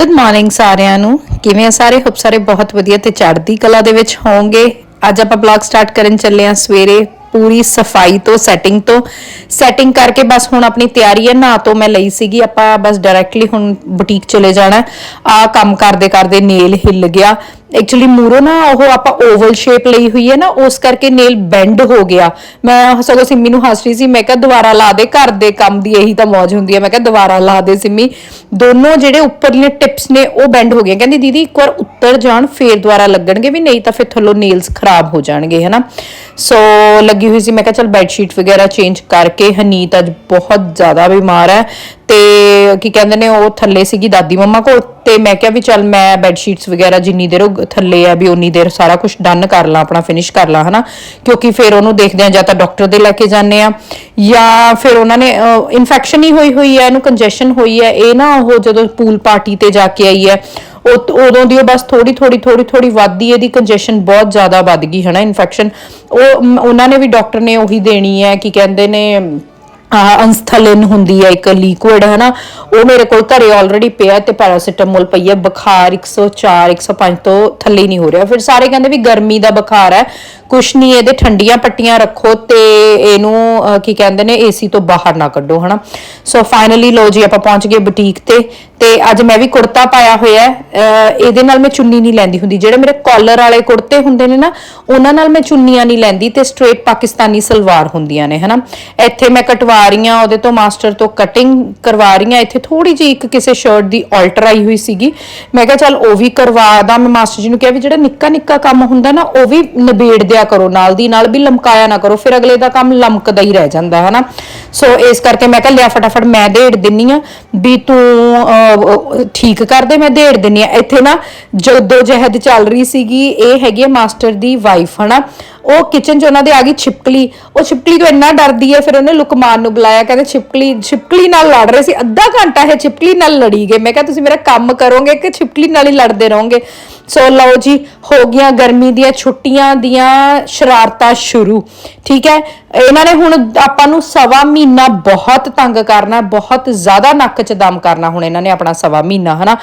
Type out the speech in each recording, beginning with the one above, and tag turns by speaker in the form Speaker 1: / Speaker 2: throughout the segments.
Speaker 1: Good morning ਸਾਰਿਆਂ ਨੂੰ। ਕਿਵੇਂ ਆ ਸਾਰੇ? ਹੋਪ ਸਾਰੇ ਬਹੁਤ ਵਧੀਆ ਤੇ ਚੜ੍ਹਦੀ ਕਲਾ ਦੇ ਵਿੱਚ ਹੋਵੋਗੇ। ਅੱਜ ਆਪਾਂ ਬਲੌਗ ਸਟਾਰਟ ਕਰਨ ਚੱਲੇ ਆ ਸਵੇਰੇ ਪੂਰੀ ਸਫ਼ਾਈ ਤੋਂ ਸੈਟਿੰਗ ਤੋਂ। ਸੈਟਿੰਗ ਕਰਕੇ ਬਸ ਹੁਣ ਆਪਣੀ ਤਿਆਰੀ ਹੈ ਨਾ ਤੋਂ ਮੈਂ ਲਈ ਸੀਗੀ। ਆਪਾਂ ਬਸ ਡਾਇਰੈਕਟਲੀ ਹੁਣ ਬੁਟੀਕ ਚਲੇ ਜਾਣਾ। ਆ ਕੰਮ ਕਰਦੇ ਕਰਦੇ ਨੇਲ ਹਿੱਲ ਗਿਆ। ਐਕਚੁਅਲੀ ਮੂਰੋ ਨਾ ਉਹ ਆਪਾਂ ਓਵਲ ਸ਼ੇਪ ਲਈ ਹੋਈ ਹੈ ਨਾ, ਉਸ ਕਰਕੇ ਨੇਲ ਬੈਂਡ ਹੋ ਗਿਆ। ਮੈਂ ਸਗੋਂ ਸਿੰਮੀ ਨੂੰ ਹੱਸ ਰਹੀ ਸੀ, ਮੈਂ ਕਿਹਾ ਦੁਬਾਰਾ ਲਾ ਦੇ, ਘਰ ਦੇ ਕੰਮ ਦੀ ਇਹੀ ਤਾਂ ਮौज ਹੁੰਦੀ ਹੈ। ਮੈਂ ਕਿਹਾ ਦੁਬਾਰਾ ਲਾ ਦੇ ਸਿੰਮੀ। ਦੋਨੋਂ ਜਿਹੜੇ ਉੱਪਰਲੇ ਟਿਪਸ ਨੇ, ਉਹ ਬੈਂਡ ਹੋ ਗਏ ਕਹਿੰਦੀ, ਦੀਦੀ, ਇੱਕ ਵਾਰ ਉੱਤਰ ਜਾਣ, ਫੇਰ ਦੁਬਾਰਾ ਲੱਗਣਗੇ ਵੀ, ਨਹੀਂ ਤਾਂ ਫਿਰ ਥੱਲੋਂ ਨੇਲਸ ਖਰਾਬ ਹੋ ਜਾਣਗੇ, ਹਨਾ। ਸੋ ਲੱਗੀ ਹੋਈ ਸੀ, ਮੈਂ ਕਿਹਾ ਚਲ ਬੈੱਡ ਸ਼ੀਟ ਵਗੈਰਾ ਚੇਂਜ ਕਰਕੇ, ਹਨੀਤ ਅੱਜ ਬਹੁਤ ਜ਼ਿਆਦਾ ਬਿਮਾਰ ਹੈ। ਤੇ ਕੀ ਕਹਿੰਦੇ ਨੇ, ਉਹ ਥੱਲੇ ਸੀਗੀ ਦਾਦੀ ਮੰਮਾ ਕੋਲ ਤੇ ਮੈਂ ਕਿਹਾ ਵੀ ਚੱਲ ਮੈਂ ਬੈੱਡ ਸ਼ੀਟਸ ਵਗੈਰਾ ਜਿੰਨੀ ਦੇਰ ਉਹ ਥੱਲੇ ਆ ਵੀ ਉਨੀ ਦੇਰ ਸਾਰਾ ਕੁਝ ਡਨ ਕਰ ਲਾਂ, ਆਪਣਾ ਫਿਨਿਸ਼ ਕਰ ਲਾਂ, ਹਨਾ? ਕਿਉਂਕਿ ਫਿਰ ਉਹਨੂੰ ਦੇਖਦੇ ਆ ਜਾਂ ਤਾਂ ਡਾਕਟਰ ਦੇ ਲੈ ਕੇ ਜਾਂਦੇ ਆ ਜਾਂ ਫਿਰ ਉਹਨਾਂ ਨੇ ਇਨਫੈਕਸ਼ਨ ਹੀ ਹੋਈ ਹੋਈ ਹੈ, ਇਹਨੂੰ ਕੰਜੈਸ਼ਨ ਹੋਈ ਹੈ, ਇਹ ਨਾ ਉਹ ਜਦੋਂ ਪੂਲ ਪਾਰਟੀ ਤੇ ਜਾ ਕੇ ਆਈ ਹੈ ਉਦੋਂ ਦੀ ਉਹ ਬਸ ਥੋੜੀ ਥੋੜੀ ਥੋੜੀ ਥੋੜੀ ਵੱਧਦੀ ਇਹਦੀ ਕੰਜੈਸ਼ਨ ਬਹੁਤ ਜ਼ਿਆਦਾ ਵੱਧ ਗਈ ਹੈ ਇਨਫੈਕਸ਼ਨ ਉਹ ਉਹਨਾਂ ਨੇ ਵੀ ਡਾਕਟਰ ਨੇ ਉਹੀ ਦੇਣੀ ਹੈ, ਕੀ ਕਹਿੰਦੇ ਨੇ ਅੰਸਥਲਿਨ ਹੁੰਦੀ ਹੈ ਇੱਕ ਲਿਕੁਇਡ ਹੈ ਨਾ ਉਹ ਮੇਰੇ ਕੋਲ ਘਰੇ ਆਲਰੇਡੀ ਪਿਆ ਤੇ ਪੈਰਾਸੀਟਾਮੋਲ ਪਈ ਹੈ। ਬੁਖਾਰ 104 105 ਤੋਂ ਥੱਲੇ ਨਹੀਂ ਹੋ ਰਿਹਾ। ਫਿਰ ਸਾਰੇ ਕਹਿੰਦੇ ਵੀ ਗਰਮੀ ਦਾ ਬੁਖਾਰ ਹੈ। ਕੁਛ ਨਹੀਂ, ਇਹਦੇ ਠੰਡੀਆਂ ਪੱਟੀਆਂ ਰੱਖੋ ਤੇ ਇਹਨੂੰ ਕੀ ਕਹਿੰਦੇ ਨੇ ਏਸੀ ਤੋਂ ਬਾਹਰ ਨਾ ਕੱਢੋ, ਹਨਾ? ਸੋ ਫਾਈਨਲੀ ਲੋ ਜੀ, ਆਪਾਂ ਪਹੁੰਚ ਗਏ ਬੁਟੀਕ ਤੇ। ਤੇ ਅੱਜ ਮੈਂ ਵੀ ਕੁੜਤਾ ਪਾਇਆ ਹੋਇਆ ਇਹਦੇ ਨਾਲ ਮੈਂ ਚੁੰਨੀ ਨਹੀਂ ਲੈਂਦੀ ਹੁੰਦੀ। ਜਿਹੜੇ ਮੇਰੇ ਕਾਲਰ ਵਾਲੇ ਕੁੜਤੇ ਹੁੰਦੇ ਨੇ ਨਾ, ਉਹਨਾਂ ਨਾਲ ਮੈਂ ਚੁੰਨੀਆਂ ਨਹੀਂ ਲੈਂਦੀ ਤੇ ਸਟ੍ਰੇਟ ਪਾਕਿਸਤਾਨੀ ਸਲਵਾਰ ਹੁੰਦੀਆਂ ਨੇ, ਹਨਾ? ਇੱਥੇ ਮੈਂ ਕਟਵਾ ਰਹੀ ਹਾਂ ਉਹਦੇ ਤੋਂ ਮਾਸਟਰ ਤੋਂ ਕਟਿੰਗ ਕਰਵਾ ਰਹੀ ਇੱਥੇ ਥੋੜੀ ਜਿਹੀ ਇੱਕ ਕਿਸੇ ਸ਼ਰਟ ਦੀ ਆਲਟਰ ਆਈ ਹੋਈ ਸੀਗੀ। ਮੈਂ ਕਿਹਾ, ਚੱਲ ਉਹ ਵੀ ਕਰਵਾ ਦਾਂ। ਮੈਂ ਮਾਸਟਰ ਜੀ ਨੂੰ ਕਿਹਾ ਵੀ ਜਿਹੜਾ ਨਿੱਕਾ ਨਿੱਕਾ ਕੰਮ ਹੁੰਦਾ ਨਾ, ਉਹ ਵੀ ਨਿਬੇੜ ਦਿਆ ਕਰੋ। ਨਾਲ ਦੀ ਨਾਲ ਵੀ ਲਮਕਾਇਆ ਨਾ ਕਰੋ। ਫਿਰ ਅਗਲੇ ਦਾ ਕੰਮ ਲਮਕਦਾ ਹੀ ਰਹਿ ਜਾਂਦਾ ਹੈ ਨਾ ਸੋ ਇਸ ਕਰਕੇ ਮੈਂ ਕਿਹਾ, ਲਿਆ ਫਟਾਫਟ ਮੈਂ ਦੇੜ ਦਿੰਨੀ ਆ ਵੀ ਤੂੰ ਠੀਕ ਕਰ ਦੇ, ਮੈਂ ਦੇੜ ਦਿੰਨੀ ਆ। ਇੱਥੇ ਨਾ ਜਦੋਂ ਜਹਿਦ ਚੱਲ ਰਹੀ ਸੀਗੀ, ਇਹ ਹੈਗੀ ਹੈ ਮਾਸਟਰ ਦੀ ਵਾਈਫ ਹਨਾ? ਉਹ ਕਿਚਨ 'ਚ ਉਹਨਾਂ ਦੇ ਆ ਗਈ ਛਿਪਕਲੀ। ਉਹ ਛਿਪਕਲੀ ਤੋਂ ਇੰਨਾ ਡਰਦੀ ਹੈ, ਫਿਰ ਉਹਨੇ ਲੁਕਮਾਨ ਨੂੰ ਬੁਲਾਇਆ, ਕਹਿੰਦੇ ਛਿਪਕਲੀ ਛਿਪਕਲੀ ਨਾਲ ਲੜ ਰਹੇ ਸੀ। ਅੱਧਾ ਘੰਟਾ ਇਹ ਛਿਪਕਲੀ ਨਾਲ ਲੜੀ ਗਏ। ਮੈਂ ਕਿਹਾ, ਤੁਸੀਂ ਮੇਰਾ ਕੰਮ ਕਰੋਗੇ ਕਿ ਛਿਪਕਲੀ ਨਾਲ ਹੀ ਲੜਦੇ ਰਹੋਗੇ? ਸੋ ਲਓ ਜੀ, ਹੋ ਗਈਆਂ ਗਰਮੀ ਦੀਆਂ ਛੁੱਟੀਆਂ ਦੀਆਂ ਸ਼ਰਾਰਤਾਂ ਸ਼ੁਰੂ। ਠੀਕ ਹੈ? ਇਹਨਾਂ ਨੇ ਹੁਣ ਆਪਾਂ ਨੂੰ ਸਵਾ ਮਹੀਨਾ ਬਹੁਤ ਤੰਗ ਕਰਨਾ, ਬਹੁਤ ਜ਼ਿਆਦਾ ਨੱਕ 'ਚ ਦਮ ਕਰਨਾ ਹੁਣ ਇਹਨਾਂ ਨੇ ਆਪਣਾ ਸਵਾ ਮਹੀਨਾ, ਹਨਾ?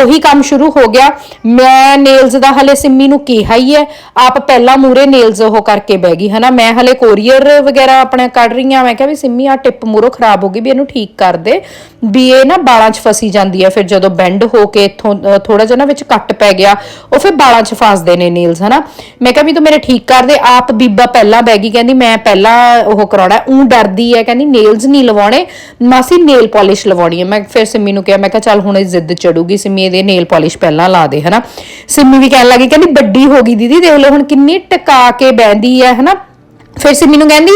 Speaker 1: ਉਹੀ ਕੰਮ ਸ਼ੁਰੂ ਹੋ ਗਿਆ। ਮੈਂ ਨੇਲਸ ਦਾ ਹਲੇ ਸਿੰਮੀ ਨੂੰ ਕਿਹਾ ਹੀ ਹੈ, ਆਪ ਪਹਿਲਾਂ ਮੂਰੇ ਨੇਲਸ ਉਹ ਕਰਕੇ ਬਹਿ ਗਈ, ਹਨਾ? ਮੈਂ ਹਲੇ ਕੋਰੀਅਰ ਵਗੈਰਾ ਆਪਣਾ ਕੱਢ ਰਹੀ ਹਾਂ, ਮੈਂ ਕਿਹਾ ਵੀ ਸਿੰਮੀ ਆ ਟਿਪ ਮੂਰੋ ਖਰਾਬ ਹੋ ਗਈ ਵੀ ਇਹਨੂੰ ਠੀਕ ਕਰ ਦੇ, ਵੀ ਇਹ ਨਾ ਬਾਲਾਂ 'ਚ ਫਸੀ ਜਾਂਦੀ ਹੈ, ਫਿਰ ਜਦੋਂ ਬੈਂਡ ਹੋ ਕੇ ਇੱਥੋਂ ਥੋੜਾ ਜਿਹਾ ਨਾ ਵਿੱਚ ਕੱਟ ਪੈ ਗਿਆ ਉਹ ਫਿਰ ਬਾਲਾਂ 'ਚ ਫਸਦੇ ਨੇ ਨੇਲਸ ਹਨਾ। ਮੈਂ ਕਿਹਾ ਵੀ ਤੂੰ ਮੇਰੇ ਠੀਕ ਕਰ ਦੇ, ਆਪ ਬੀਬਾ ਪਹਿਲਾਂ ਬਹਿ ਗਈ, ਕਹਿੰਦੀ ਮੈਂ ਪਹਿਲਾਂ ਉਹ ਕਰਾਉਣਾ ਉਹ ਡਰਦੀ ਹੈ ਕਹਿੰਦੀ ਨੇਲਸ ਨਹੀਂ ਲਵਾਉਣੇ, ਮਾਸੀ ਨੇਲ ਪਾਲਿਸ਼ ਲਵਾਉਣੀ ਹੈ ਮੈਂ ਫਿਰ ਸਿੰਮੀ ਨੂੰ ਕਿਹਾ, ਮੈਂ ਕਿਹਾ ਚੱਲ ਹੁਣ ਇਹ ਜ਼ਿੱਦ ਚੜੂਗੀ, ਸਿੰਮੀ ਇਹਦੇ ਨੇਲ ਪਾਲਿਸ਼ ਪਹਿਲਾਂ ਲਾ ਦੇ, ਹਨਾ। ਸਿੰਮੀ ਵੀ ਕਹਿਣ ਲੱਗੀ, ਕਹਿੰਦੀ ਵੱਡੀ ਹੋ ਗਈ ਦੀਦੀ, ਦੇਖ ਲਓ ਹੁਣ ਕਿੰਨੀ ਟਿਕਾ ਕੇ ਬੈੰਦੀ ਹੈ ਹਨਾ। ਫਿਰ ਸਿੰਮੀ ਨੂੰ ਕਹਿੰਦੀ,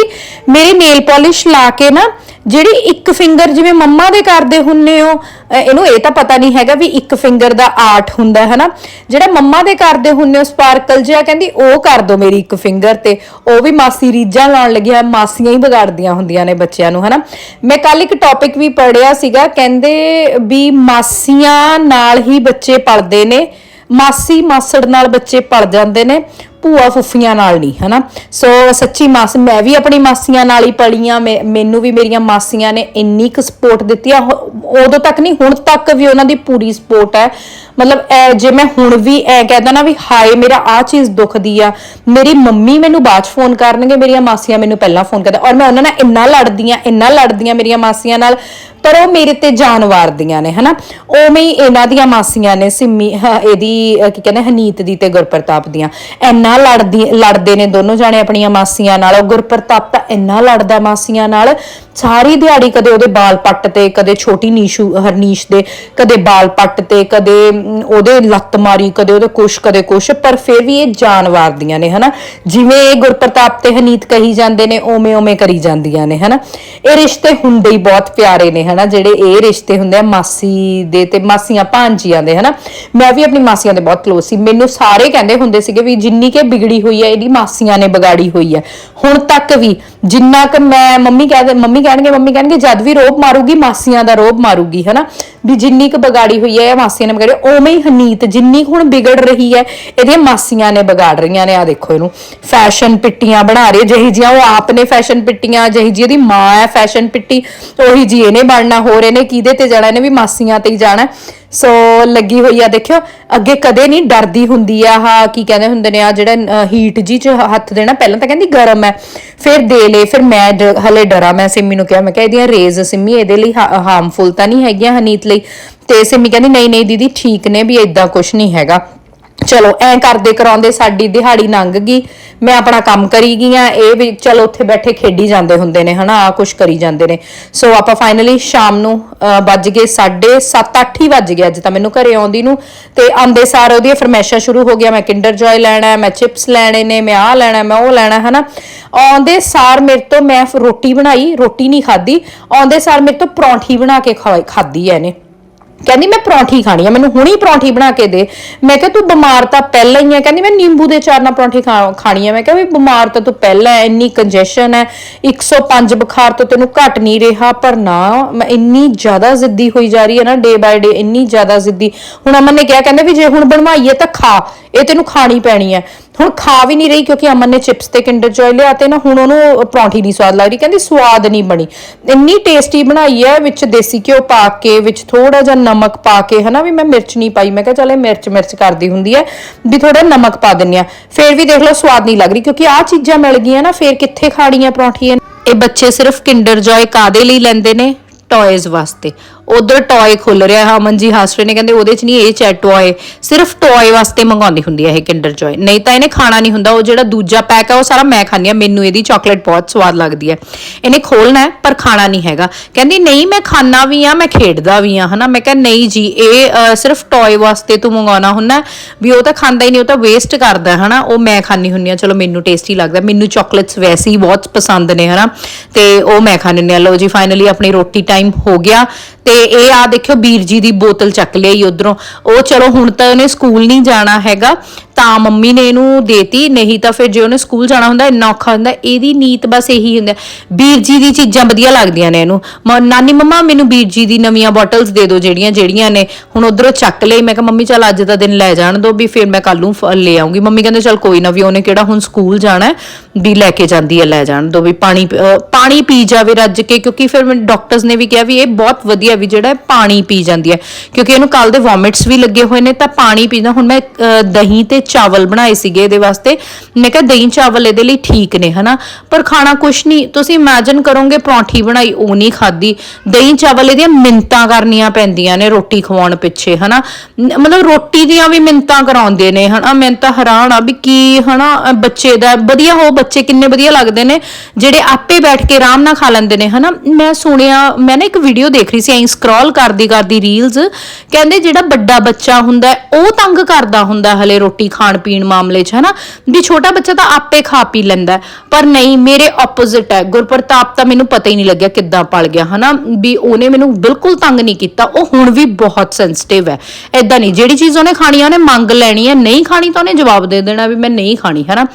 Speaker 1: ਮੇਰੀ ਨੇਲ ਪਾਲਿਸ਼ ਲਾ ਕੇ ਨਾ, ਜਿਹੜੀ ਇੱਕ ਫਿੰਗਰ ਜਿਵੇਂ ਮੰਮਾ ਦੇ ਕਰਦੇ ਹੁੰਨੇ ਹੋ ਇਹਨੂੰ ਇਹ ਤਾਂ ਪਤਾ ਨਹੀਂ ਹੈਗਾ ਵੀ ਇੱਕ ਫਿੰਗਰ ਦਾ ਆਰਟ ਹੁੰਦਾ ਹੈ ਨਾ ਜਿਹੜਾ ਮੰਮਾ ਦੇ ਕਰਦੇ ਹੁੰਨੇ ਹੋ ਸਪਾਰਕਲ ਜਿਹਾ, ਕਹਿੰਦੀ, ਉਹ ਕਰ ਦੋ ਮੇਰੀ ਇੱਕ ਫਿੰਗਰ ਤੇ। ਉਹ ਵੀ ਮਾਸੀ ਰੀਜਾਂ ਲਾਉਣ ਲੱਗਿਆ, ਮਾਸੀਆਂ ਹੀ ਵਿਗਾੜਦੀਆਂ ਹੁੰਦੀਆਂ ਨੇ ਬੱਚਿਆਂ ਨੂੰ, ਹਨਾ? ਮੈਂ ਕੱਲ ਇੱਕ ਟੌਪਿਕ ਵੀ ਪੜਿਆ ਸੀਗਾ, ਕਹਿੰਦੇ ਵੀ ਮਾਸੀਆਂ ਨਾਲ ਹੀ ਬੱਚੇ ਪਲਦੇ ਨੇ, ਮਾਸੀ ਮਾਸੜ ਨਾਲ ਬੱਚੇ ਪਲ ਜਾਂਦੇ ਨੇ। ਭੂਆ ਫੁੱਫੀਆਂ ਨਾਲ ਨਹੀਂ, ਹਨਾ? ਸੋ ਸੱਚੀ ਮਾਸ, ਮੈਂ ਵੀ ਆਪਣੀ ਮਾਸੀਆਂ ਨਾਲ ਹੀ ਪਲੀ ਆ ਮੈਨੂੰ ਵੀ ਮੇਰੀਆਂ ਮਾਸੀਆਂ ਨੇ ਇੰਨੀ ਕੁ ਸਪੋਰਟ ਦਿੱਤੀ ਆ ਉਦੋਂ ਤੱਕ ਨਹੀਂ, ਹੁਣ ਤੱਕ ਵੀ ਉਹਨਾਂ ਦੀ ਪੂਰੀ ਸਪੋਰਟ ਹੈ। ਮਤਲਬ, ਐ, ਜੇ ਮੈਂ ਹੁਣ ਵੀ ਐ ਕਹਿੰਦਾ ਨਾ ਵੀ ਹਾਏ, ਮੇਰਾ ਆ ਚੀਜ਼ ਦੁਖਦੀ ਆ, ਮੇਰੀ ਮੰਮੀ ਮੈਨੂੰ ਬਾਅਦ ਫੋਨ ਕਰਨਗੇ, ਮੇਰੀਆਂ ਮਾਸੀਆਂ ਮੈਨੂੰ ਪਹਿਲਾਂ ਫੋਨ ਕਰਦਾ ਔਰ ਮੈਂ ਉਹਨਾਂ ਨਾਲ ਇੰਨਾ ਲੜਦੀ ਆ ਇੰਨਾ ਲੜਦੀ ਆ ਮੇਰੀਆਂ ਮਾਸੀਆਂ ਨਾਲ, ਪਰ ਉਹ ਮੇਰੇ ਤੇ ਜਾਨ ਵਾਰਦੀਆਂ ਨੇ, ਹਨਾ? ਉਵੇਂ ਹੀ ਇਹਨਾਂ ਦੀਆਂ ਮਾਸੀਆਂ ਨੇ ਸਿੰਮੀ ਇਹਦੀ ਕੀ ਕਹਿੰਦੇ, ਹਨੀਤ ਦੀ ਤੇ ਗੁਰਪ੍ਰਤਾਪ ਦੀਆਂ। ਇੰਨਾ ਲੜਦੀ, ਲੜਦੇ ਨੇ ਦੋਨੋਂ ਜਾਣੇ ਆਪਣੀਆਂ ਮਾਸੀਆਂ ਨਾਲ ਉਹ ਗੁਰਪ੍ਰਤਾਪ ਤਾਂ ਇੰਨਾ ਲੜਦਾ ਮਾਸੀਆਂ ਨਾਲ ਸਾਰੀ ਦਿਹਾੜੀ ਕਦੇ ਉਹਦੇ ਬਾਲ ਪੱਟ ਤੇ, ਕਦੇ ਛੋਟੀ ਨੀਸ਼ੂ ਹਰਨੀਸ਼ ਦੇ, ਕਦੇ ਬਾਲ ਪੱਟ ਤੇ, ਕਦੇ ਉਹਦੇ ਲੱਤ ਮਾਰੀ, ਕਦੇ ਉਹਦੇ ਕੁਛ, ਕਦੇ ਕੁਛ, ਪਰ ਫਿਰ ਵੀ ਇਹ ਜਾਨ ਵਾਰਦੀਆਂ ਨੇ, ਹਨਾ? ਜਿਵੇਂ ਇਹ ਗੁਰਪ੍ਰਤਾਪ ਤੇ ਹਨੀਤ ਕਹੀ ਜਾਂਦੇ ਨੇ ਓਵੇਂ ਓਵੇਂ ਕਰੀ ਜਾਂਦੀਆਂ ਨੇ, ਹਨਾ? ਇਹ ਰਿਸ਼ਤੇ ਹੁੰਦੇ ਹੀ ਬਹੁਤ ਪਿਆਰੇ ਨੇ, ਹਨਾ? ਜਿਹੜੇ ਇਹ ਰਿਸ਼ਤੇ ਹੁੰਦੇ ਆ, ਮਾਸੀ ਦੇ ਤੇ ਮਾਸੀਆਂ ਭਾਂਜੀਆਂ ਦੇ, ਹਨਾ? ਮੈਂ ਵੀ ਆਪਣੀ ਮਾਸੀਆਂ ਦੇ ਬਹੁਤ ਕਲੋਜ਼ ਸੀ। ਮੈਨੂੰ ਸਾਰੇ ਕਹਿੰਦੇ ਹੁੰਦੇ ਸੀਗੇ ਵੀ ਜਿੰਨੀ ਕੇ ਬਿਗੜੀ ਹੋਈ ਹੈ, ਇਹਦੀ ਮਾਸੀਆਂ ਨੇ ਵਿਗਾੜੀ ਹੋਈ ਹੈ। ਹੁਣ ਤੱਕ ਵੀ ਜਿੰਨਾ ਕਿ ਮੈਂ, ਮੰਮੀ ਕਹਿੰਦੇ ਮੰਮੀ ਕਹਿਣਗੇ ਮੰਮੀ ਕਹਿਣਗੇ ਜਦ ਵੀ ਰੋਪ ਮਾਰੂਗੀ ਮਾਸੀਆਂ ਦਾ ਰੋਪ ਮਾਰੂਗੀ ਹਨਾ? ਵੀ ਜਿੰਨੀ ਕੁ ਬਗਾੜੀ ਹੋਈ ਹੈ, ਇਹ ਮਾਸੀਆਂ ਨੇ ਵਿਗਾੜੀ, ਉਵੇਂ ਹੀ ਹਨੀਤ ਜਿੰਨੀ ਕੁ ਹੁਣ ਵਿਗੜ ਰਹੀ ਹੈ, ਇਹਦੀਆਂ ਮਾਸੀਆਂ ਨੇ ਵਿਗਾੜ ਰਹੀਆਂ ਨੇ ਆ ਦੇਖੋ ਇਹਨੂੰ। ਫੈਸ਼ਨ ਪਿੱਟੀਆਂ ਬਣਾ ਰਹੀ ਜਿਹੀ ਜੀਆਂ ਉਹ ਆਪ ਨੇ ਫੈਸ਼ਨ ਪਿੱਟੀਆਂ, ਜਿਹੀ ਜੀ ਇਹਦੀ ਮਾਂ ਹੈ ਫੈਸ਼ਨ ਪਿੱਟੀ, ਉਹੀ ਜੀ ਇਹਨੇ ਬਣਨਾ, ਹੋਰ ਇਹਨੇ ਕਿਹਦੇ ਤੇ ਜਾਣਾ, ਇਹਨੇ ਵੀ ਮਾਸੀਆਂ ਤੇ ਹੀ ਜਾਣਾ। ਸੋ ਲੱਗੀ ਹੋਈ ਆ, ਦੇਖਿਓ, ਅੱਗੇ ਕਦੇ ਨਹੀਂ ਡਰਦੀ ਹੁੰਦੀ ਆ, ਆਹ ਕੀ ਕਹਿੰਦੇ ਹੁੰਦੇ ਨੇ ਆ ਜਿਹੜਾ ਹੀਟ ਜੀ ਚ ਹੱਥ ਦੇਣਾ, ਪਹਿਲਾਂ ਤਾਂ ਕਹਿੰਦੀ ਗਰਮ ਹੈ, ਫਿਰ ਦੇ ਲੇ, ਫਿਰ ਮੈਂ ਹਲੇ ਡਰਾ, ਮੈਂ ਸਿੰਮੀ ਨੂੰ ਕਿਹਾ, ਮੈਂ ਕਿਹਾ ਇਹਦੀਆਂ ਰੇਜ਼ ਸਿੰਮੀ, ਇਹਦੇ ਲਈ ਹਾਰਮਫੁਲ ਤਾਂ ਨਹੀਂ ਹੈਗੀਆਂ, ਹਨੀਤ ਲਈ ਤੇ ਸਿੰਮੀ ਕਹਿੰਦੀ, ਨਹੀਂ ਨਹੀਂ ਦੀਦੀ, ਠੀਕ ਨੇ ਵੀ ਇਦਾਂ ਕੁਝ ਨਹੀਂ ਹੈਗਾ। ਚਲੋ, ਐਂ ਕਰਦੇ ਕਰਾਉਂਦੇ, ਸਾਡੀ ਦਿਹਾੜੀ ਲੰਘ ਗਈ। ਮੈਂ ਆਪਣਾ ਕੰਮ ਕਰੀ ਗਈ ਇਹ ਵੀ ਚਲੋ ਉੱਥੇ ਬੈਠੇ ਖੇਡੀ ਜਾਂਦੇ ਹੁੰਦੇ ਨੇ, ਹਨਾ ਆ ਕੁਝ ਕਰੀ ਜਾਂਦੇ ਨੇ। ਸੋ ਆਪਾਂ ਫਾਈਨਲੀ ਸ਼ਾਮ ਨੂੰ ਵੱਜ ਗਏ 7:30 8 ਹੀ ਵੱਜ ਗਏ। ਅੱਜ ਤਾਂ ਮੈਨੂੰ ਘਰੇ ਆਉਂਦੀ ਨੂੰ। ਤੇ ਆਂਦੇ ਸਾਰ ਉਹਦੀਆਂ ਫਰਮੈਸ਼ਾਂ ਸ਼ੁਰੂ ਹੋ ਗਿਆ। ਮੈਂ ਕਿੰਡਰ ਜॉय ਲੈਣਾ ਹੈ ਮੈਂ ਚਿਪਸ ਲੈਣੇ ਨੇ, ਮੈਂ ਆਹ ਲੈਣਾ, ਮੈਂ ਉਹ ਲੈਣਾ, ਹਨਾ। ਆਉਂਦੇ ਸਾਰ ਮੇਰੇ ਤੋਂ ਮੈਂ ਰੋਟੀ ਬਣਾਈ, ਰੋਟੀ ਨਹੀਂ ਖਾਧੀ। ਆਉਂਦੇ ਸਾਰ ਮੇਰੇ ਤੋਂ ਪਰੌਂਠੀ ਬਣਾ ਕੇ ਖਵਾਈ- ਖਾਧੀ ਐ ਇਹਨੇ। ਕਹਿੰਦੀ ਮੈਂ ਪਰੌਂਠੀ ਖਾਣੀ ਆ, ਮੈਨੂੰ ਹੁਣੀ ਪਰੌਂਠੀ ਬਣਾ ਕੇ ਦੇ। ਮੈਂ ਕਿਹਾ ਤੂੰ ਬਿਮਾਰ ਤਾਂ ਪਹਿਲਾਂ ਹੀ ਆ, ਕਹਿੰਦੀ ਮੈਂ ਨਿੰਬੂ ਦੇ ਚਾਰ ਨਾਲ ਪਰੌਂਠੀ ਖਾਣੀ ਆ। ਮੈਂ ਕਿਹਾ ਵੀ ਬਿਮਾਰ ਤਾਂ ਤੂੰ ਪਹਿਲਾਂ ਹੈ ਇੰਨੀ ਕੰਜੈਸ਼ਨ ਹੈ 105 ਬੁਖਾਰ ਤੋਂ ਤੈਨੂੰ ਘਟ ਨਹੀਂ ਰਿਹਾ, ਪਰ ਨਾ, ਮੈਂ ਇੰਨੀ ਜ਼ਿਆਦਾ ਜ਼ਿੱਦੀ ਹੋਈ ਜਾ ਰਹੀ ਹੈ ਨਾ ਡੇ ਬਾਏ ਡੇ ਇੰਨੀ ਜ਼ਿਆਦਾ ਜ਼ਿੱਦੀ। ਹੁਣ ਅਮਨ ਨੇ ਕਿਹਾ, ਕਹਿੰਦੇ ਵੀ ਜੇ ਹੁਣ ਬਣਵਾਈਏ ਤਾਂ ਖਾ, ਇਹ ਤੈਨੂੰ ਖਾਣੀ ਪੈਣੀ ਹੈ ਹੁਣ ਖਾ ਵੀ ਨਹੀਂ ਰਹੀ ਕਿਉਂਕਿ ਅਮਨ ਨੇ ਚਿਪਸ ਤੇ ਕਿੰਡਰ ਜॉय ਲਿਆ ਤੇ ਨਾ ਹੁਣ ਉਹਨੂੰ ਪਰੌਂਠੀ ਨਹੀਂ ਸਵਾਦ ਲੱਗ ਰਹੀ ਕਹਿੰਦੀ ਸਵਾਦ ਨਹੀਂ ਬਣੀ। ਇੰਨੀ ਟੇਸਟੀ ਬਣਾਈ ਹੈ, ਵਿੱਚ ਦੇਸੀ ਘਿਓ ਪਾ ਕੇ, ਵਿੱਚ ਥੋੜਾ ਜਿਹਾ ਨਮਕ ਪਾ ਕੇ, ਹਨਾ ਵੀ ਮੈਂ ਮਿਰਚ ਨਹੀਂ ਪਾਈ। ਮੈਂ ਕਿਹਾ ਚੱਲ ਮਿਰਚ ਮਿਰਚ ਕਰਦੀ ਹੁੰਦੀ ਹੈ, ਵੀ ਥੋੜਾ ਨਮਕ ਪਾ ਦਿੰਨੇ ਆ ਫੇਰ ਵੀ ਦੇਖ ਲਓ ਸਵਾਦ ਨਹੀਂ ਲੱਗ ਰਹੀ, ਕਿਉਂਕਿ ਆਹ ਚੀਜ਼ਾਂ ਮਿਲ ਗਈਆਂ ਨਾ, ਫੇਰ ਕਿੱਥੇ ਖਾਣੀਆਂ ਪਰੌਂਠੀਆਂ? ਇਹ ਬੱਚੇ ਸਿਰਫ ਕਿੰਡਰ ਜੋਏ ਕਾਦੇ ਲਈ ਲੈਂਦੇ ਨੇ? ਟੌਇਜ਼ ਵਾਸਤੇ। ਉਧਰ ਟੌਏ ਖੁੱਲ ਰਿਹਾ ਹੈ। ਅਮਨ ਜੀ ਹੱਸ ਰਹੇ ਨੇ, ਕਹਿੰਦੇ ਉਹਦੇ ਚ ਨਹੀਂ ਇਹ ਚੈ ਟੌਏ ਸਿਰਫ ਟੌਏ ਵਾਸਤੇ ਮੰਗਾਉਂਦੀ ਹੁੰਦੀ ਹੈ ਇਹ ਕਿੰਡਰ ਜॉय ਨਹੀਂ ਤਾਂ ਇਹਨੇ ਖਾਣਾ ਨਹੀਂ ਹੁੰਦਾ, ਉਹ ਜਿਹੜਾ ਦੂਜਾ ਪੈਕ ਹੈ, ਉਹ ਸਾਰਾ ਮੈਂ ਖਾਂਦੀ ਆ ਮੈਨੂੰ ਇਹਦੀ ਚਾਕਲੇਟ ਬਹੁਤ ਸਵਾਦ ਲੱਗਦੀ ਹੈ। ਇਹਨੇ ਖੋਲਣਾ ਪਰ ਖਾਣਾ ਨਹੀਂ ਹੈਗਾ। ਕਹਿੰਦੀ ਨਹੀਂ, ਮੈਂ ਖਾਣਾ ਵੀ ਆ ਮੈਂ ਖੇਡਦਾ ਵੀ ਆ ਹਨਾ। ਮੈਂ ਕਿਹਾ ਨਹੀਂ ਜੀ, ਇਹ ਸਿਰਫ ਟੌਏ ਵਾਸਤੇ ਤੂੰ ਮੰਗਾਉਣਾ ਹੁੰਦਾ ਵੀ ਉਹ ਤਾਂ ਖਾਂਦਾ ਹੀ ਨਹੀਂ, ਉਹ ਤਾਂ ਵੇਸਟ ਕਰਦਾ ਹੈ, ਹਨਾ। ਉਹ ਮੈਂ ਖਾਣੀ ਹੁੰਨੀ ਆ ਚਲੋ, ਮੈਨੂੰ ਟੇਸਟੀ ਲੱਗਦਾ। ਮੈਨੂੰ ਚਾਕਲੇਟਸ ਵੈਸੇ ਹੀ ਬਹੁਤ ਪਸੰਦ ਨੇ, ਹਨਾ। ਤੇ ਉਹ ਮੈਂ ਖਾਣੀ ਹੁੰਦੀ ਆ ਲਓ ਜੀ ਫਾਈਨਲੀ ਆਪਣੀ ਰੋਟੀ ਟਾਈਮ ਹੋ ਗਿਆ। ਤੇ ਇਹ ਆ ਦੇਖਿਓ ਵੀਰ ਜੀ ਦੀ ਬੋਤਲ ਚੱਕ ਲਈ ਉਧਰੋਂ। ਉਹ ਚਲੋ ਹੁਣ ਤਾਂ ਉਹਨੇ ਸਕੂਲ ਨਹੀਂ ਜਾਣਾ ਹੈਗਾ। ਤਾਂ ਮੰਮੀ ਨੇ ਇਹਨੂੰ ਦੇਤੀ ਨਹੀਂ ਤਾਂ ਫਿਰ ਜੇ ਉਹਨੇ ਸਕੂਲ ਜਾਣਾ ਹੁੰਦਾ ਇੰਨਾ ਔਖਾ ਹੁੰਦਾ ਇਹਦੀ ਨੀਤ ਬਸ ਇਹੀ ਹੁੰਦਾ ਵੀਰ ਜੀ ਦੀ ਚੀਜ਼ਾਂ ਵਧੀਆ ਲੱਗਦੀਆਂ ਨੇ ਇਹਨੂੰ। ਮ- ਨਾਨੀ ਮੰਮਾ ਮੈਨੂੰ ਵੀਰ ਜੀ ਦੀ ਨਵੀਆਂ ਬੋਟਲਸ ਦੇ ਦਿਓ ਜਿਹੜੀਆਂ ਜਿਹੜੀਆਂ ਨੇ। ਹੁਣ ਉਧਰੋਂ ਚੱਕ ਲਈ ਮੈਂ ਕਿਹਾ ਮੰਮੀ ਚੱਲ ਅੱਜ ਦਾ ਦਿਨ ਲੈ ਜਾਣ ਦੋ ਵੀ ਫਿਰ ਮੈਂ ਕੱਲ ਨੂੰ ਫ- ਲੈ ਆਉਂਗੀ। ਮੰਮੀ ਕਹਿੰਦੇ ਚੱਲ ਕੋਈ ਨਾ ਵੀ ਉਹਨੇ ਕਿਹੜਾ ਹੁਣ ਸਕੂਲ ਜਾਣਾ ਹੈ, ਵੀ ਲੈ ਕੇ ਜਾਂਦੀ ਹੈ ਲੈ ਜਾਣ ਦੋ ਵੀ ਪਾਣੀ ਪ- ਅਹ ਪਾਣੀ ਪੀ ਜਾਵੇ ਰੱਜ ਕੇ ਕਿਉਂਕਿ ਫਿਰ ਮੈਨੂੰ ਡਾਕਟਰਸ ਨੇ ਵੀ ਕਿਹਾ ਵੀ ਇਹ ਬਹੁਤ ਵਧੀਆ ਵੀ ਜਿਹੜਾ ਹੈ ਪਾਣੀ ਪੀ ਜਾਂਦੀ ਹੈ। ਕਿਉਂਕਿ ਇਹਨੂੰ ਕੱਲ ਦੇ ਵੋਮਿਟਸ ਵੀ ਲੱਗੇ ਹੋਏ ਨੇ ਤਾਂ ਪਾਣੀ ਪੀਣਾ ਹੁਣ ਮੈਂ ਅਹ, ਦਹੀਂ ਤੇ ਚਾਵਲ ਬਣਾਏ ਸੀਗੇ ਇਹਦੇ ਵਾਸਤੇ। ਮੈਂ ਕਿਹਾ ਦਹੀਂ ਚਾਵਲ ਇਹਦੇ ਲਈ ਠੀਕ ਨੇ, ਹਨਾ? ਪਰ ਖਾਣਾ ਕੁਛ ਨਹੀਂ। ਤੁਸੀਂ ਇਮੇਜਿਨ ਕਰੋਗੇ, ਪਰੌਂਠੀ ਬਣਾਈ, ਉਹ ਨਹੀਂ ਖਾਦੀ ਦਹੀਂ ਚਾਵਲ ਇਹਦੀਆਂ ਮਿੰਤਾਂ ਕਰਨੀਆਂ ਪੈਂਦੀਆਂ ਨੇ ਰੋਟੀ ਖਵਾਉਣ ਪਿੱਛੇ, ਹਨਾ? ਮਤਲਬ ਰੋਟੀ ਦੀਆਂ ਵੀ ਮਿੰਤਾਂ ਕਰਾਉਂਦੇ ਨੇ, ਹਨਾ? ਮੈਂ ਤਾਂ ਹੈਰਾਨ ਆ ਵੀ ਕੀ, ਹਨਾ, ਬੱਚੇ ਦਾ ਵਧੀਆ ਹੋ ਬੱਚੇ ਕਿੰਨੇ ਵਧੀਆ ਲੱਗਦੇ ਨੇ, ਜਿਹੜੇ ਆਪੇ ਬੈਠ ਕੇ ਆਰਾਮ ਨਾਲ ਖਾ ਲੈਂਦੇ ਨੇ, ਹਨਾ? ਮੈਂ ਸੁਣਿਆ, ਮੈਂ ਨਾ ਇੱਕ ਵੀਡੀਓ ਦੇਖ ਰਹੀ ਸੀ, ਐਂ ਸਕਰੋਲ ਕਰਦੀ ਕਰਦੀ ਰੀਲਸ ਕਹਿੰਦੇ ਜਿਹੜਾ ਵੱਡਾ ਬੱਚਾ ਹੁੰਦਾ, ਉਹ ਤੰਗ ਕਰਦਾ ਹੁੰਦਾ ਹਲੇ ਰੋਟੀ ਖਾਣ ਪੀਣ ਮਾਮਲੇ 'ਚ, ਹਨਾ? ਵੀ ਛੋਟਾ ਬੱਚਾ ਤਾਂ ਆਪੇ ਖਾ ਪੀ ਲੈਂਦਾ ਪਰ ਨਹੀਂ, ਮੇਰੇ ਆਪੋਜ਼ਿਟ ਹੈ। ਗੁਰਪ੍ਰਤਾਪ ਤਾਂ ਮੈਨੂੰ ਪਤਾ ਹੀ ਨਹੀਂ ਲੱਗਿਆ ਕਿੱਦਾਂ ਪਲ ਗਿਆ, ਹਨਾ? ਵੀ ਉਹਨੇ ਮੈਨੂੰ ਬਿਲਕੁਲ ਤੰਗ ਨਹੀਂ ਕੀਤਾ। ਉਹ ਹੁਣ ਵੀ ਬਹੁਤ ਸੈਂਸਿਟਿਵ ਹੈ। ਐਦਾਂ ਨਹੀਂ, ਜਿਹੜੀ ਚੀਜ਼ ਉਹਨੇ ਖਾਣੀ ਆ, ਉਹਨੇ ਮੰਗ ਲੈਣੀ ਹੈ। ਨਹੀਂ ਖਾਣੀ ਤਾਂ ਉਹਨੇ ਜਵਾਬ ਦੇ ਦੇਣਾ ਵੀ ਮੈਂ ਨਹੀਂ ਖਾਣੀ, ਹਨਾ?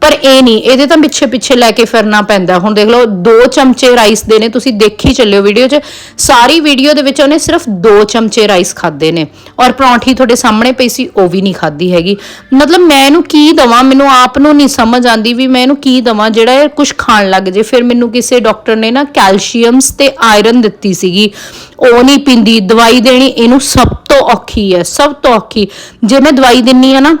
Speaker 1: ਪਰ ਇਹ ਨਹੀਂ, ਇਹਦੇ ਤਾਂ ਪਿੱਛੇ ਪਿੱਛੇ ਲੈ ਕੇ ਫਿਰਨਾ ਪੈਂਦਾ। ਹੁਣ ਦੇਖ ਲਓ, ਦੋ ਚਮਚੇ ਰਾਈਸ ਦੇ ਨੇ, ਤੁਸੀਂ ਦੇਖੀ ਚੱਲਿਓ ਵੀਡੀਓ 'ਚ। ਸਾਰੀ ਵੀਡੀਓ ਦੇ ਵਿੱਚ ਉਹਨੇ ਸਿਰਫ ਦੋ ਚਮਚੇ ਰਾਈਸ ਖਾਦੇ ਨੇ। ਔਰ ਪਰੌਂਠੀ ਤੁਹਾਡੇ ਸਾਹਮਣੇ ਪਈ ਸੀ, ਉਹ ਵੀ ਨਹੀਂ ਖਾਦੀ ਹੈਗੀ। ਮਤਲਬ ਮੈਂ ਇਹਨੂੰ ਕੀ ਦਵਾਂ? ਮੈਨੂੰ ਆਪ ਨੂੰ ਨਹੀਂ ਸਮਝ ਆਂਦੀ ਵੀ ਮੈਂ ਇਹਨੂੰ ਕੀ ਦਵਾਂ? ਜਿਹੜਾ ਇਹ ਕੁਝ ਖਾਣ ਲੱਗ ਜੇ। ਫਿਰ ਮੈਨੂੰ ਕਿਸੇ ਡਾਕਟਰ ਨੇ ਨਾ ਕੈਲਸ਼ੀਅਮਸ ਤੇ ਆਇਰਨ ਦਿੱਤੀ ਸੀਗੀ। ਉਹ ਨਹੀਂ ਪਿੰਦੀ। ਦਵਾਈ ਦੇਣੀ ਇਹਨੂੰ ਸਭ ਤੋਂ ਔਖੀ ਹੈ, ਸਭ ਤੋਂ ਔਖੀ। ਜੇ ਮੈਂ ਦਵਾਈ ਦਿੰਨੀ ਆ ਨਾ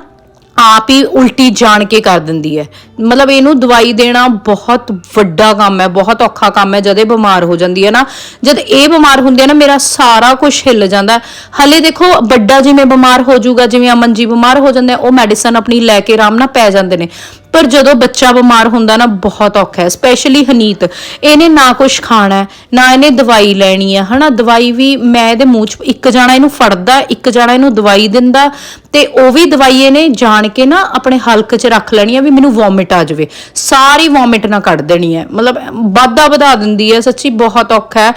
Speaker 1: ਆਪ ਹੀ ਉਲਟੀ ਜਾਣ ਕੇ ਕਰ ਦਿੰਦੀ ਹੈ। ਮਤਲਬ ਇਹਨੂੰ ਦਵਾਈ ਦੇਣਾ ਬਹੁਤ ਵੱਡਾ ਕੰਮ ਹੈ, ਬਹੁਤ ਔਖਾ ਕੰਮ ਹੈ, ਜਦ ਇਹ ਬਿਮਾਰ ਹੋ ਜਾਂਦੀ ਹੈ ਨਾ। ਜਦ ਇਹ ਬਿਮਾਰ ਹੁੰਦੀ ਹੈ ਨਾ, ਮੇਰਾ ਸਾਰਾ ਕੁਝ ਹਿੱਲ ਜਾਂਦਾ ਹਲੇ ਦੇਖੋ, ਵੱਡਾ ਜਿਵੇਂ ਬਿਮਾਰ ਹੋ ਜਾਊਗਾ, ਜਿਵੇਂ ਅਮਨ ਜੀ ਬਿਮਾਰ ਹੋ ਜਾਂਦੇ ਉਹ ਮੈਡੀਸਨ ਆਪਣੀ ਲੈ ਕੇ ਆਰਾਮ ਨਾਲ ਪੈ ਜਾਂਦੇ ਨੇ। ਪਰ ਜਦੋਂ ਬੱਚਾ ਬਿਮਾਰ ਹੁੰਦਾ ਨਾ, ਬਹੁਤ ਔਖਾ ਹੈ ਸਪੈਸ਼ਲੀ ਹਨੀਤ। ਇਹਨੇ ਨਾ ਕੁਝ ਖਾਣਾ ਨਾ ਇਹਨੇ ਦਵਾਈ ਲੈਣੀ ਹੈ, ਹਨਾ? ਦਵਾਈ ਵੀ ਮੈਂ ਇਹਦੇ ਮੂੰਹ 'ਚ, ਇੱਕ ਜਾਣਾ ਇਹਨੂੰ ਫੜਦਾ, ਇੱਕ ਜਾਣਾ ਇਹਨੂੰ ਦਵਾਈ ਦਿੰਦਾ, ਤੇ ਉਹ ਵੀ ਦਵਾਈ ਇਹਨੇ ਜਾਣ ਕੇ ਨਾ ਆਪਣੇ ਹਲਕ 'ਚ ਰੱਖ ਲੈਣੀ ਆ ਵੀ ਮੈਨੂੰ ਵੋਮਿਟ ਆ ਜਾਵੇ। ਸਾਰੀ ਵੋਮਿਟ ਨਾ ਕੱਢ ਦੇਣੀ ਹੈ ਮਤਲਬ ਵਾਧਾ ਵਧਾ ਦਿੰਦੀ ਹੈ ਸੱਚੀ ਬਹੁਤ ਔਖਾ ਹੈ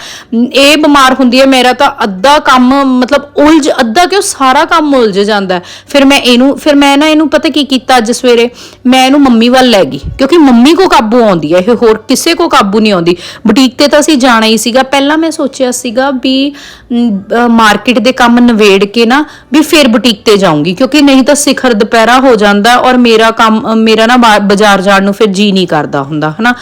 Speaker 1: ਇਹ ਬਿਮਾਰ ਹੁੰਦੀ ਹੈ ਮੇਰਾ ਤਾਂ ਅੱਧਾ ਕੰਮ, ਮਤਲਬ ਉਲਝ, ਅੱਧਾ ਕਿਉਂ ਸਾਰਾ ਕੰਮ ਉਲਝ ਜਾਂਦਾ ਫਿਰ ਮੈਂ ਇਹਨੂੰ, ਫਿਰ ਮੈਂ ਨਾ ਇਹਨੂੰ ਪਤਾ ਕੀ ਕੀਤਾ ਅੱਜ ਸਵੇਰੇ? ਮੈਂ ਇਹਨੂੰ ਮੰਮੀ ਵੱਲ ਲੈ ਗਈ, ਕਿਉਂਕਿ ਮੰਮੀ ਕੋ ਕਾਬੂ ਆਉਂਦੀ ਹੈ ਇਹ ਹੋਰ ਕਿਸੇ ਕੋ ਕਾਬੂ ਨਹੀਂ ਆਉਂਦੀ। ਬੁਟੀਕ ਤੇ ਤਾਂ ਅਸੀਂ ਜਾਣਾ ਹੀ ਸੀਗਾ। ਪਹਿਲਾਂ ਮੈਂ ਸੋਚਿਆ ਸੀਗਾ ਵੀ ਮਾਰਕੀਟ ਦੇ ਕੰਮ ਨਵੇੜ ਕੇ ਨਾ, ਵੀ ਫਿਰ ਬੁਟੀਕ ਤੇ ਜਾਊਂਗੀ, ਕਿਉਂਕਿ ਨਹੀਂ ਤਾਂ ਸਿਖਰ ਦੁਪਹਿਰਾ ਹੋ ਜਾਂਦਾ ਔਰ ਮੇਰਾ ਕੰਮ, ਮੇਰਾ ਨਾ ਬਾ- ਬਾਜ਼ਾਰ ਜਾਣ ਨੂੰ ਫਿਰ ਜੀ ਨਹੀਂ ਕਰਦਾ ਹੁੰਦਾ, ਹਨਾ?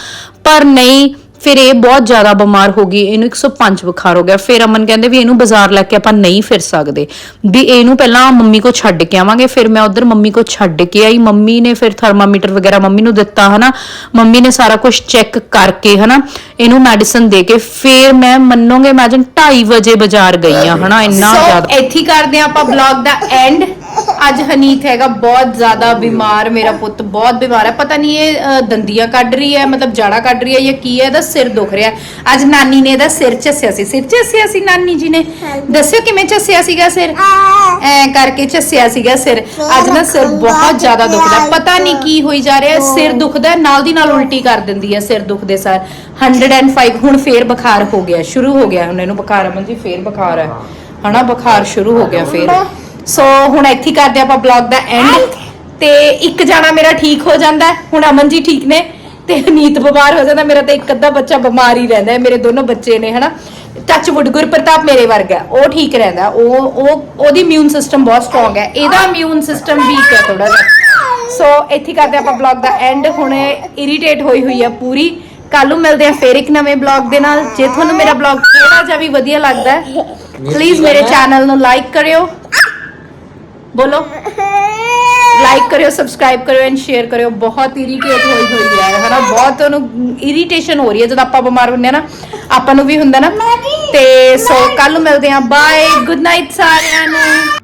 Speaker 1: ਪਰ ਨਹੀਂ ਫਿਰ ਇਹ ਬਹੁਤ ਜ਼ਿਆਦਾ ਬਿਮਾਰ ਹੋ ਗਈ ਇਹਨੂੰ 105 ਬੁਖਾਰ ਹੋ ਗਿਆ। ਫਿਰ ਅਮਨ ਕਹਿੰਦੇ ਵੀ ਇਹਨੂੰ ਬਾਜ਼ਾਰ ਲੈ ਕੇ ਆਪਾਂ ਨਹੀਂ ਫਿਰ ਸਕਦੇ। ਵੀ ਇਹਨੂੰ ਪਹਿਲਾਂ ਮੰਮੀ ਕੋ ਛੱਡ ਕੇ ਆਵਾਂਗੇ ਫਿਰ ਮੈਂ ਉਧਰ ਮੰਮੀ ਕੋ ਛੱਡ ਕੇ ਆਈ। ਮੰਮੀ ਨੇ ਫਿਰ ਥਰਮਾਮੀਟਰ ਵਗੈਰਾ ਮੰਮੀ ਨੂੰ ਦਿੱਤਾ ਹਨਾ। ਮੰਮੀ ਨੇ ਸਾਰਾ ਕੁਝ ਚੈੱਕ ਕਰਕੇ ਹਨਾ ਇਹਨੂੰ ਮੈਡੀਸਨ ਦੇ ਕੇ ਫਿਰ ਮੈਂ ਮੰਨੋਗੇ ਇਮੇਜਿਨ 2:30 ਵਜੇ ਬਾਜ਼ਾਰ ਗਈ ਆ ਹਨਾ ਇੰਨਾ ਜ਼ਿਆਦਾ। ਇੱਥੇ ਹੀ ਕਰਦੇ ਆ ਆਪਾਂ ਬਲੌਗ ਦਾ ਐਂਡ ਅੱਜ ਹਨੀਤ ਹੈਗਾ ਬਹੁਤ ਜ਼ਿਆਦਾ ਬਿਮਾਰ ਮੇਰਾ ਪੁੱਤ ਬਹੁਤ ਬਿਮਾਰ ਹੈ। ਪਤਾ ਨਹੀਂ ਇਹ ਅ, ਦੰਦੀਆਂ ਕੱਢ ਰਹੀ ਹੈ ਮਤਲਬ ਜਾੜਾ ਕੱਢ ਰਹੀ ਹੈ ਜਾਂ ਕੀ ਹੈ ਇਹਦਾ ਸਿਰ ਦੁਖ ਰਿਹਾ। ਅੱਜ ਨਾਨੀ ਨੇ ਇਹਦਾ ਸਿਰ ਝੱਸਿਆ ਸੀ। ਸਿਰ ਝੱਸਿਆ ਸੀ ਨਾਨੀ ਜੀ ਨੇ? ਦੱਸਿਓ ਕਿਵੇਂ ਝੱਸਿਆ ਸੀਗਾ ਸਿਰ? ਐ ਕਰਕੇ ਝੱਸਿਆ ਸੀਗਾ ਸਿਰ। ਅੱਜ ਨਾ ਸਿਰ ਬਹੁਤ ਜ਼ਿਆਦਾ ਦੁਖਦਾ। ਪਤਾ ਨਹੀਂ ਕੀ ਹੋਈ ਜਾ ਰਿਹਾ। ਸਿਰ ਦੁਖਦਾ ਨਾਲ ਦੀ ਨਾਲ ਉਲਟੀ ਕਰ ਦਿੰਦੀ ਹੈ ਸਿਰ ਦੁਖਦੇ ਸਾਰ। 105 ਹੁਣ ਫੇਰ ਬੁਖਾਰ ਹੋ ਗਿਆ। ਸ਼ੁਰੂ ਹੋ ਗਿਆ ਹੁਣ ਇਹਨੂੰ ਬੁਖਾਰ। ਅਮਨ ਜੀ ਫੇਰ ਬੁਖਾਰ ਹੈ। ਹਨਾ ਬੁਖਾਰ ਸ਼ੁਰੂ ਹੋ ਗਿਆ ਫੇਰ। ਸੋ ਹੁਣ ਇੱਥੇ ਕਰਦੇ ਆਪਾਂ ਬਲੌਗ ਦਾ ਐਂਡ ਤੇ ਇੱਕ ਜਾਣਾ ਮੇਰਾ ਠੀਕ ਹੋ ਜਾਂਦਾ ਹੁਣ ਅਮਨ ਜੀ ਠੀਕ ਨੇ। ਤੇ ਨੀਤ ਬਿਮਾਰ ਹੋ ਜਾਂਦਾ, ਮੇਰਾ ਤਾਂ ਇੱਕ ਅੱਧਾ ਬੱਚਾ ਬਿਮਾਰ ਹੀ ਰਹਿੰਦਾ ਹੈ, ਮੇਰੇ ਦੋਨੋਂ ਬੱਚੇ ਨੇ, ਹਨਾ? ਟੱਚ ਵੁੱਡ ਗੁਰਪ੍ਰਤਾਪ ਮੇਰੇ ਵਰਗਾ ਉਹ ਠੀਕ ਰਹਿੰਦਾ, ਉਹ ਉਹ, ਉਹਦੀ ਇਮਿਊਨ ਸਿਸਟਮ ਬਹੁਤ ਸਟਰੋਂਗ ਹੈ, ਇਹਦਾ ਇਮਿਊਨ ਸਿਸਟਮ ਵੀਕ ਹੈ ਥੋੜਾ ਜਿਹਾ। ਸੋ ਇੱਥੇ ਹੀ ਕਰਦੇ ਆਪਾਂ ਬਲੌਗ ਦਾ ਐਂਡ ਹੁਣ ਇਰੀਟੇਟ ਹੋਈ ਹੋਈ ਹੈ ਪੂਰੀ। ਕੱਲ ਨੂੰ ਮਿਲਦੇ ਆ ਫੇਰ ਇੱਕ ਨਵੇਂ ਬਲੌਗ ਦੇ ਨਾਲ। ਜੇ ਤੁਹਾਨੂੰ ਮੇਰਾ ਬਲੌਗ ਥੋੜਾ ਜਿਹਾ ਵੀ ਵਧੀਆ ਲੱਗਦਾ ਹੈ ਪਲੀਜ਼ ਮੇਰੇ ਚੈਨਲ ਨੂੰ ਲਾਈਕ ਕਰਿਓ। ਬੋਲੋ। ਲਾਈਕ ਕਰਿਓ ਸਬਸਕ੍ਰਾਈਬ ਕਰਿਓ ਐਂਡ ਸ਼ੇਅਰ ਕਰਿਓ। ਬਹੁਤ ਇਰੀਟੇਟ ਹੋਈ ਹੋਈ ਹੈ ਹਨਾ? ਬਹੁਤ ਉਹਨੂੰ ਇਰੀਟੇਸ਼ਨ ਹੋ ਰਹੀ ਹੈ ਜਦੋਂ ਆਪਾਂ ਬਿਮਾਰ ਹੁੰਦੇ ਆ ਨਾ ਆਪਾਂ ਨੂੰ ਵੀ ਹੁੰਦਾ ਨਾ। ਤੇ ਸੋ ਕੱਲ ਨੂੰ ਮਿਲਦੇ ਆ ਬਾਏ ਗੁੱਡ ਨਾਈਟ ਸਾਰਿਆਂ ਨੂੰ।